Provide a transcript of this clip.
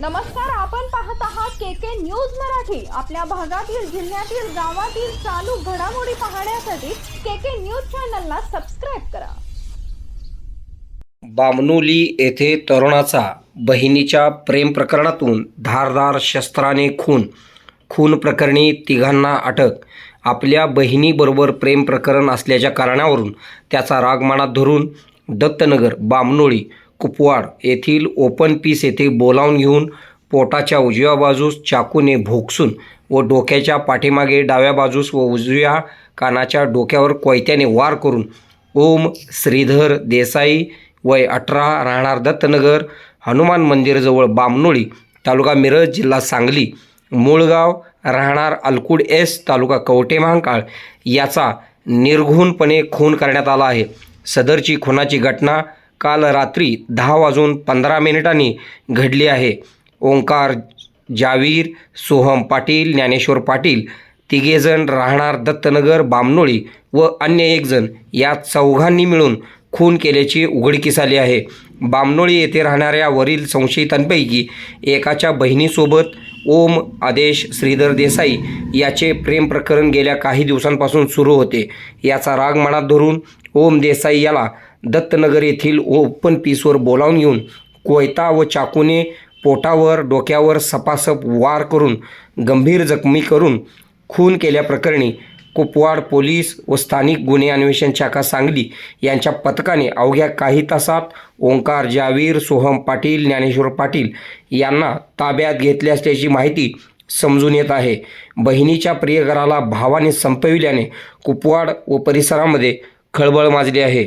नमस्कार आपण पाहत आहात के के न्यूज मराठी. आपल्या भागातील जिल्ह्यातील गावातील चालू घडामोडी पाहण्यासाठी के के न्यूज चॅनलला सबस्क्राईब करा. बामनोली येथे तरुणाचा बहिणीच्या प्रेम प्रकरणातून धारदार शस्त्राने खून. खून प्रकरणी तिघांना अटक. आपल्या बहिणीबरोबर प्रेम प्रकरण असल्याच्या कारणावरून त्याचा राग मनात धरून दत्तनगर बामनोळी कुपवाड येथील ओपन पीस येथे बोलावून घेऊन पोटाच्या उजव्या बाजूस चाकूने भोकसून व डोक्याच्या पाठीमागे डाव्या बाजूस व उजव्या कानाच्या डोक्यावर कोयत्याने वार करून ओम श्रीधर देसाई वय अठरा राहणार दत्तनगर हनुमान मंदिरजवळ बामनोळी तालुका मिरज जिल्हा सांगली मूळगाव राहणार अलकुड एस तालुका कवटे महांकाळ याचा निर्घुणपणे खून करण्यात आला आहे. सदरची खुनाची घटना काल रात्री दहा वाजून पंधरा मिनिटांनी घडली आहे. ओंकार जावीर सोहम पाटील ज्ञानेश्वर पाटील तिघेजण राहणार दत्तनगर बामनोळी व अन्य एकजण या चौघांनी मिळून खून केल्याची उघडकीस आली आहे. बामनोळी येथे राहणाऱ्या वरील संशयितांपैकी एकाच्या बहिणीसोबत ओम आदेश श्रीधर देसाई याचे प्रेम प्रकरण गेल्या काही दिवसांपासून सुरू होते. याचा राग मनात धरून ओम देसाई याला दत्तनगर येथील ओपन पीसवर बोलावून घेऊन कोयता व चाकूने पोटावर डोक्यावर सपासप वार करून गंभीर जखमी करून खून केल्याप्रकरणी कुपवाड पोलीस व स्थानिक गुन्हे अन्वेषण शाखा सांगली यांच्या पथकाने अवघ्या काही तासात ओंकार जावीर सोहम पाटील ज्ञानेश्वर पाटील यांना ताब्यात घेतले असल्याची माहिती समजून येत आहे. बहिणीच्या प्रियकराला भावाने संपविल्याने कुपवाड व परिसरामध्ये खळबळ माजली आहे.